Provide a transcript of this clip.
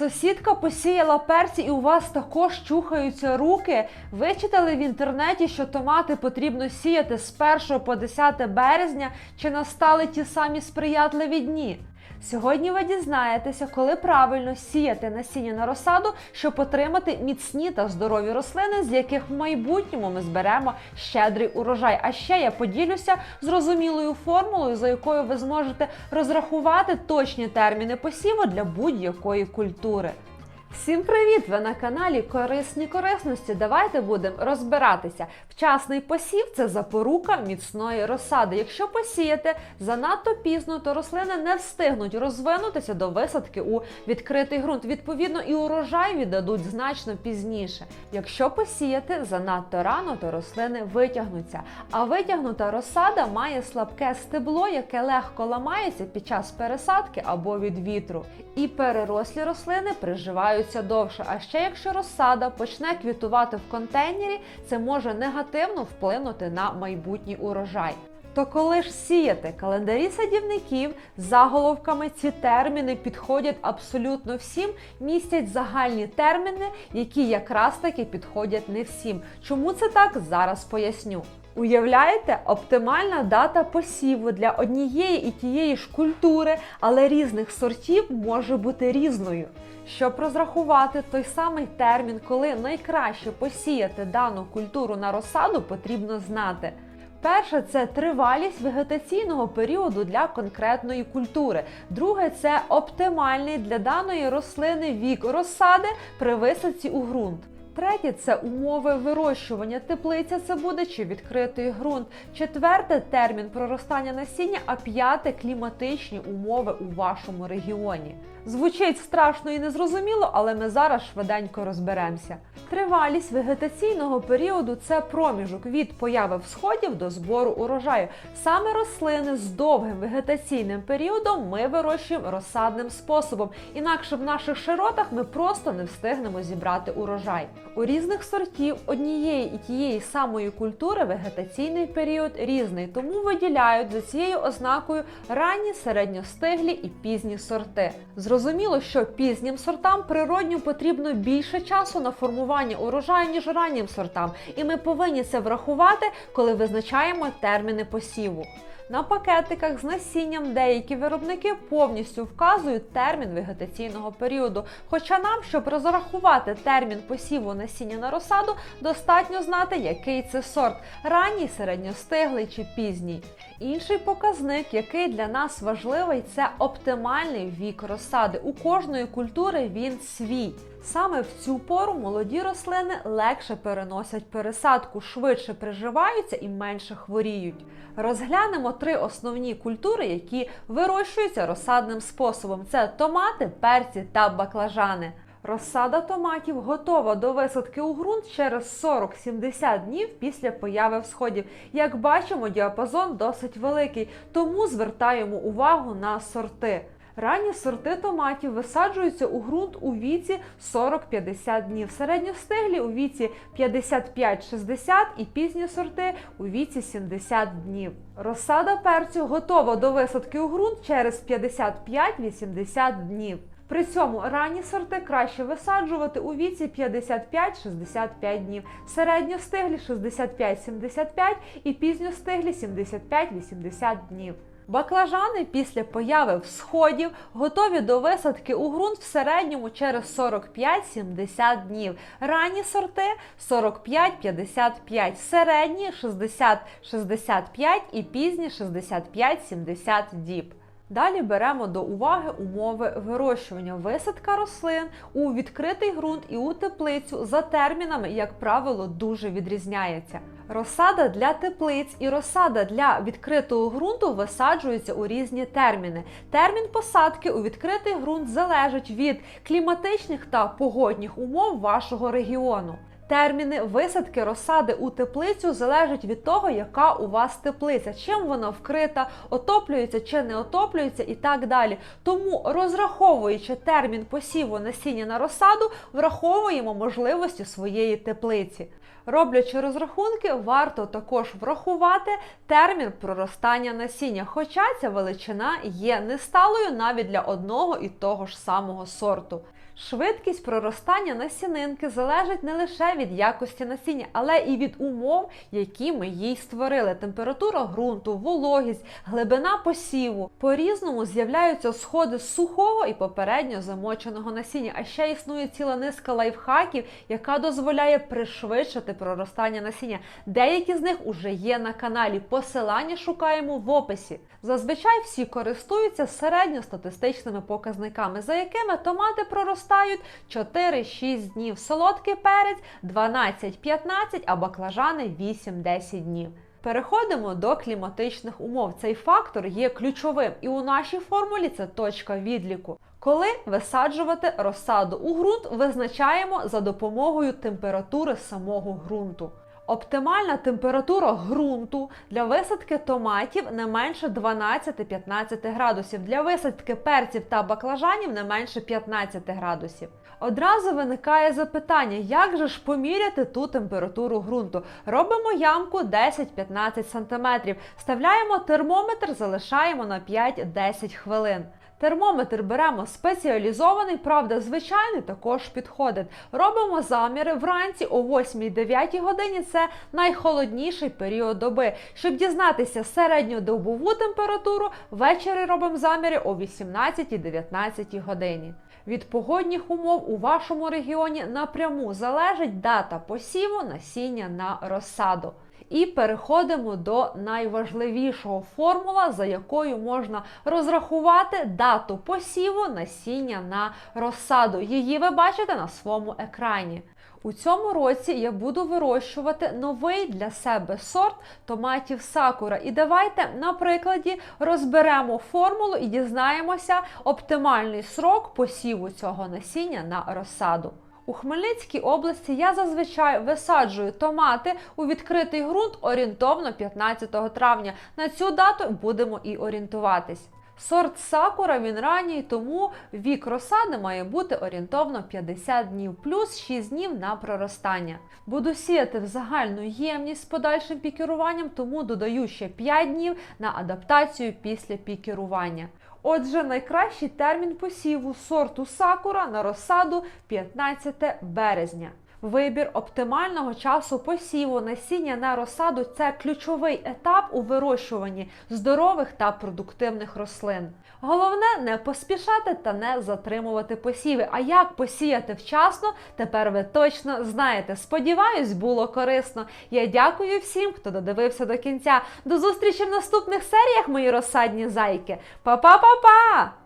Сусідка посіяла перці, і у вас також чухаються руки. Вичитали в інтернеті, що томати потрібно сіяти з 1 по 10 березня, чи настали ті самі сприятливі дні. Сьогодні ви дізнаєтеся, коли правильно сіяти насіння на розсаду, щоб отримати міцні та здорові рослини, з яких в майбутньому ми зберемо щедрий урожай. А ще я поділюся зрозумілою формулою, за якою ви зможете розрахувати точні терміни посіву для будь-якої культури. Всім привіт! Ви на каналі Корисні корисності. Давайте будемо розбиратися. Вчасний посів це запорука міцної розсади. Якщо посіяти занадто пізно, то рослини не встигнуть розвинутися до висадки у відкритий ґрунт. Відповідно, і урожай віддадуть значно пізніше. Якщо посіяти занадто рано, то рослини витягнуться. А витягнута розсада має слабке стебло, яке легко ламається під час пересадки або від вітру. І перерослі рослини приживаються довше. А ще якщо розсада почне квітувати в контейнері, це може негативно вплинути на майбутній урожай. То коли ж сіяти календарі садівників заголовками ці терміни підходять абсолютно всім, містять загальні терміни, які якраз таки підходять не всім. Чому це так? Зараз поясню. Уявляєте, оптимальна дата посіву для однієї і тієї ж культури, але різних сортів може бути різною. Щоб розрахувати той самий термін, коли найкраще посіяти дану культуру на розсаду, потрібно знати. Перше це тривалість вегетаційного періоду для конкретної культури. Друге це оптимальний для даної рослини вік розсади при висадці у ґрунт. Третє це умови вирощування. Теплиця це буде чи відкритий ґрунт. Четверте термін проростання насіння, а п'яте кліматичні умови у вашому регіоні. Звучить страшно і незрозуміло, але ми зараз швиденько розберемося. Тривалість вегетаційного періоду це проміжок від появи всходів до збору урожаю. Саме рослини з довгим вегетаційним періодом ми вирощуємо розсадним способом, інакше в наших широтах ми просто не встигнемо зібрати урожай. У різних сортів однієї і тієї самої культури вегетаційний період різний, тому виділяють за цією ознакою ранні, середньостиглі і пізні сорти. Зрозуміло, що пізнім сортам природньо потрібно більше часу на формування урожаю, ніж раннім сортам, і ми повинні це врахувати, коли визначаємо терміни посіву. На пакетиках з насінням деякі виробники повністю вказують термін вегетаційного періоду. Хоча нам, щоб розрахувати термін посіву насіння на розсаду, достатньо знати, який це сорт ранній, середньостиглий чи пізній. Інший показник, який для нас важливий, це оптимальний вік розсади. У кожної культури він свій. Саме в цю пору молоді рослини легше переносять пересадку, швидше приживаються і менше хворіють. Розглянемо три основні культури, які вирощуються розсадним способом: це томати, перці та баклажани. Розсада томатів готова до висадки у ґрунт через 40-70 днів після появи всходів. Як бачимо, діапазон досить великий, тому звертаємо увагу на сорти. Ранні сорти томатів висаджуються у ґрунт у віці 40-50 днів, середньостиглі у віці 55-60 і пізні сорти у віці 70 днів. Розсада перцю готова до висадки у ґрунт через 55-80 днів. При цьому ранні сорти краще висаджувати у віці 55-65 днів, середньостиглі 65-75 і пізньостиглі 75-80 днів. Баклажани після появи всходів готові до висадки у ґрунт в середньому через 45-70 днів. Ранні сорти 45-55, середні 60-65 і пізні 65-70 діб. Далі беремо до уваги умови вирощування. Висадка рослин у відкритий ґрунт і у теплицю за термінами, як правило, дуже відрізняється. Розсада для теплиць і розсада для відкритого ґрунту висаджуються у різні терміни. Термін посадки у відкритий ґрунт залежить від кліматичних та погодних умов вашого регіону. Терміни висадки розсади у теплицю залежать від того, яка у вас теплиця, чим вона вкрита, отоплюється чи не отоплюється і так далі. Тому, розраховуючи термін посіву насіння на розсаду, враховуємо можливості своєї теплиці. Роблячи розрахунки, варто також врахувати термін проростання насіння, хоча ця величина є несталою навіть для одного і того ж самого сорту. Швидкість проростання насінинки залежить не лише від якості насіння, але і від умов, які ми їй створили: температура ґрунту, вологість, глибина посіву. По-різному з'являються сходи сухого і попередньо замоченого насіння. А ще існує ціла низка лайфхаків, яка дозволяє пришвидшити проростання насіння. Деякі з них уже є на каналі. Посилання шукаємо в описі. Зазвичай всі користуються середньостатистичними показниками, за якими томати проростають 4-6 днів, солодкий перець 12-15, а баклажани 8-10 днів. Переходимо до кліматичних умов. Цей фактор є ключовим, і у нашій формулі це точка відліку. Коли висаджувати розсаду у ґрунт, визначаємо за допомогою температури самого ґрунту. Оптимальна температура ґрунту для висадки томатів не менше 12-15 градусів, для висадки перців та баклажанів не менше 15 градусів. Одразу виникає запитання, як же ж поміряти ту температуру ґрунту? Робимо ямку 10-15 см, вставляємо термометр, залишаємо на 5-10 хвилин. Термометр беремо спеціалізований, правда, звичайний також підходить. Робимо заміри вранці о 8-9 годині. Це найхолодніший період доби. Щоб дізнатися середньодобову температуру, ввечері робимо заміри о 18-19 годині. Від погодних умов у вашому регіоні напряму залежить дата посіву насіння на розсаду. І переходимо до найважливішого формула, за якою можна розрахувати дату посіву насіння на розсаду. Її ви бачите на своєму екрані. У цьому році я буду вирощувати новий для себе сорт томатів сакура. І давайте на прикладі розберемо формулу і дізнаємося оптимальний срок посіву цього насіння на розсаду. У Хмельницькій області я зазвичай висаджую томати у відкритий ґрунт орієнтовно 15 травня. На цю дату будемо і орієнтуватись. Сорт сакура він ранній, тому вік розсади має бути орієнтовно 50 днів, плюс 6 днів на проростання. Буду сіяти в загальну ємність з подальшим пікеруванням, тому додаю ще 5 днів на адаптацію після пікерування. Отже, найкращий термін посіву сорту сакура на розсаду 15 березня. Вибір оптимального часу посіву насіння на розсаду це ключовий етап у вирощуванні здорових та продуктивних рослин. Головне не поспішати та не затримувати посіви. А як посіяти вчасно, тепер ви точно знаєте. Сподіваюсь, було корисно. Я дякую всім, хто додивився до кінця. До зустрічі в наступних серіях, мої розсадні зайки. Па-па-па-па!